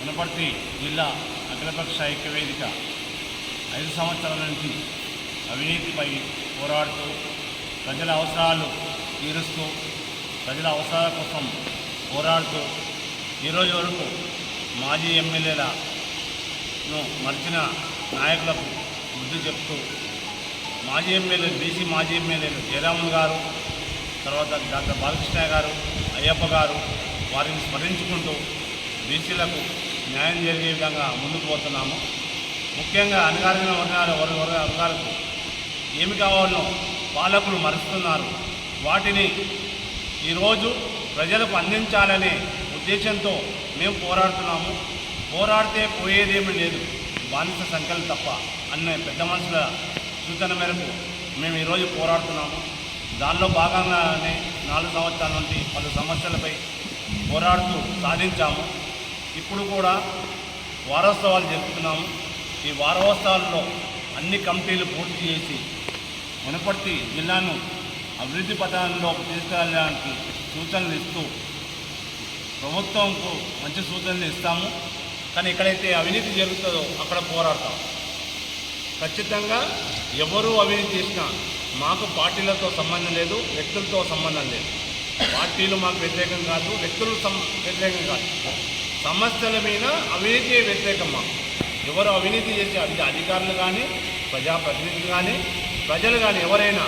పునపర్తి జిల్లా అఖిలపక్ష ఐక్యవేదిక ఐదు సంవత్సరాల నుంచి అవినీతిపై పోరాడుతూ ప్రజల అవసరాలు తీరుస్తూ ప్రజల అవసరాల కోసం పోరాడుతూ ఈరోజు వరకు మాజీ ఎమ్మెల్యేలను మర్చిన నాయకులకు బుద్ధి చెప్తూ మాజీ ఎమ్మెల్యే బీసీ మాజీ ఎమ్మెల్యేలు జయరామన్ గారు తర్వాత డాక్టర్ బాలకృష్ణ గారు అయ్యప్ప గారు వారిని స్మరించుకుంటూ బీసీలకు న్యాయం జరిగే విధంగా ముందుకు పోతున్నాము. ముఖ్యంగా అణగారిన వర్గాల వర్గ వర్గాలకు ఏమి కావాలో పాలకులు మరుస్తున్నారు. వాటిని ఈరోజు ప్రజలకు అందించాలనే ఉద్దేశంతో మేము పోరాడుతున్నాము. పోరాడితే పోయేదేమీ లేదు. బానిస సంఖ్యలు తప్ప అన్న పెద్ద మనుషుల సూచన మేరకు మేము ఈరోజు పోరాడుతున్నాము. దానిలో భాగంగానే నాలుగు సంవత్సరాల నుండి పలు సమస్యలపై పోరాడుతూ సాధించాము. ఇప్పుడు కూడా వారోత్సవాలు జరుపుతున్నాము. ఈ వారోత్సవాల్లో అన్ని కమిటీలు పూర్తి చేసి మునపర్తి జిల్లాను అభివృద్ధి పథంలో తీసుకెళ్ళడానికి సూచనలు ఇస్తూ ప్రభుత్వంకు మంచి సూచనలు ఇస్తాము. కానీ ఎక్కడైతే అవినీతి జరుగుతుందో అక్కడ పోరాడతాం ఖచ్చితంగా ఎవరు అవినీతి చేసినా మాకు పార్టీలతో సంబంధం లేదు వ్యక్తులతో సంబంధం లేదు. పార్టీలు మాకు వ్యతిరేకం కాదు వ్యక్తులు సం వ్యతిరేకం కాదు. సమస్యల మీద అవినీతి వ్యతిరేకం మాకు. ఎవరు అవినీతి చేసే అది అధికారులు కానీ ప్రజాప్రతినిధులు కానీ ప్రజలు కానీ ఎవరైనా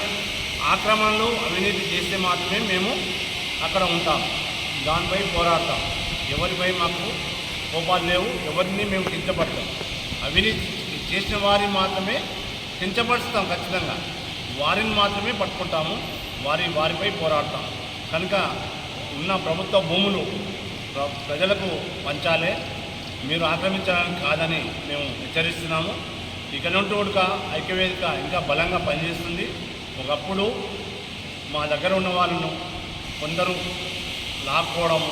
ఆక్రమణలు అవినీతి చేస్తే మాత్రమే మేము అక్కడ ఉంటాం. దానిపై పోరాడతాం. ఎవరిపై మాకు కోపాలు లేవు ఎవరిని మేము కించపడతాం. అవినీతి చేసిన వారిని మాత్రమే కించపరుస్తాం ఖచ్చితంగా. వారిని మాత్రమే పట్టుకుంటాము వారి వారిపై పోరాడతాం. కనుక ఉన్న ప్రభుత్వ భూములు ప్ర- ప్రజలకు పంచాలే. మీరు ఆక్రమించడానికి కాదని మేము హెచ్చరిస్తున్నాము. ఇక నుండి ఐక్యవేదిక ఇంకా బలంగా పనిచేస్తుంది. ఒకప్పుడు మా దగ్గర ఉన్న వాళ్ళను కొందరు లాక్కోవడం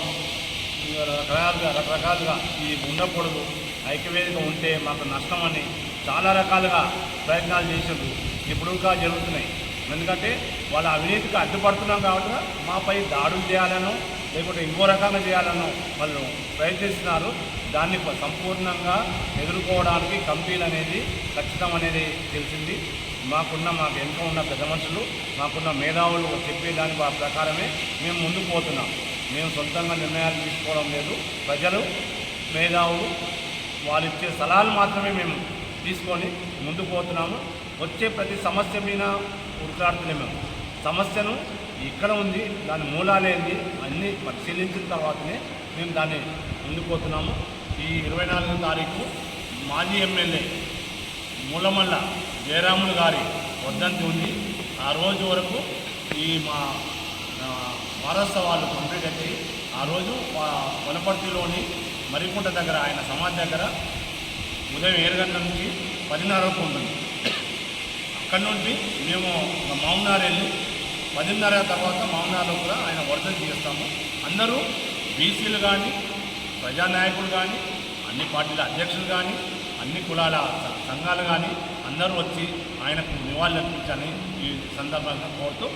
రకరకాలుగా రకరకాలుగా ఇది ఉండకూడదు. ఐక్యవేదిక ఉంటే మాకు నష్టమని చాలా రకాలుగా ప్రయత్నాలు చేసారు ఇప్పుడు ఇంకా జరుగుతున్నాయి. ఎందుకంటే వాళ్ళ అవినీతికి అడ్డుపడుతున్నాం కాబట్టి మాపై దాడులు చేయాలనో లేకుంటే ఇంకో రకంగా చేయాలనో వాళ్ళు ప్రయత్నిస్తున్నారు. దాన్ని సంపూర్ణంగా ఎదుర్కోవడానికి కంపెనీలు అనేది ఖచ్చితం అనేది తెలిసింది. మాకున్న మాకు వెనుక ఉన్న పెద్ద మనుషులు మాకున్న మేధావులు చెప్పే దాని ప్రకారమే మేము ముందుకు పోతున్నాం. మేము సొంతంగా నిర్ణయాలు తీసుకోవడం లేదు. ప్రజలు మేధావులు వాళ్ళు ఇచ్చే సలహాలు మాత్రమే మేము తీసుకొని ముందుకు పోతున్నాము. వచ్చే ప్రతి సమస్య మీద ఉరికాడుతున్నాం మేము. సమస్యను ఇక్కడ ఉంది దాని మూలాలేంది అన్నీ పరిశీలించిన తర్వాతనే మేము దాన్ని ముందుకుపోతున్నాము ఈ ఇరవై నాలుగో తారీఖు మాజీ ఎమ్మెల్యే మూలమల్ల జయరాములు గారి వర్ధంతి ఉంది. ఆ రోజు వరకు ఈ మా ఆ, వాళ్ళు కంప్లీట్ అయితే ఆ రోజు వనపర్తిలోని మరికుంట దగ్గర ఆయన సమాధి దగ్గర ఉదయం ఏడు గంటల నుంచి పదిన్నరకు ఉంటుంది. అక్కడి నుండి మేము మామూనార్ వెళ్ళి పదిన్నర తర్వాత మామూనార్లో కూడా ఆయన వర్ధంతి చేస్తాము అందరూ బీసీలు కానీ ప్రజానాయకులు కానీ అన్ని పార్టీల అధ్యక్షులు కానీ అన్ని కులాల సంఘాలు కానీ అందరూ వచ్చి ఆయనకు నివాళులర్పించాలని ఈ సందర్భంగా కోరుతూ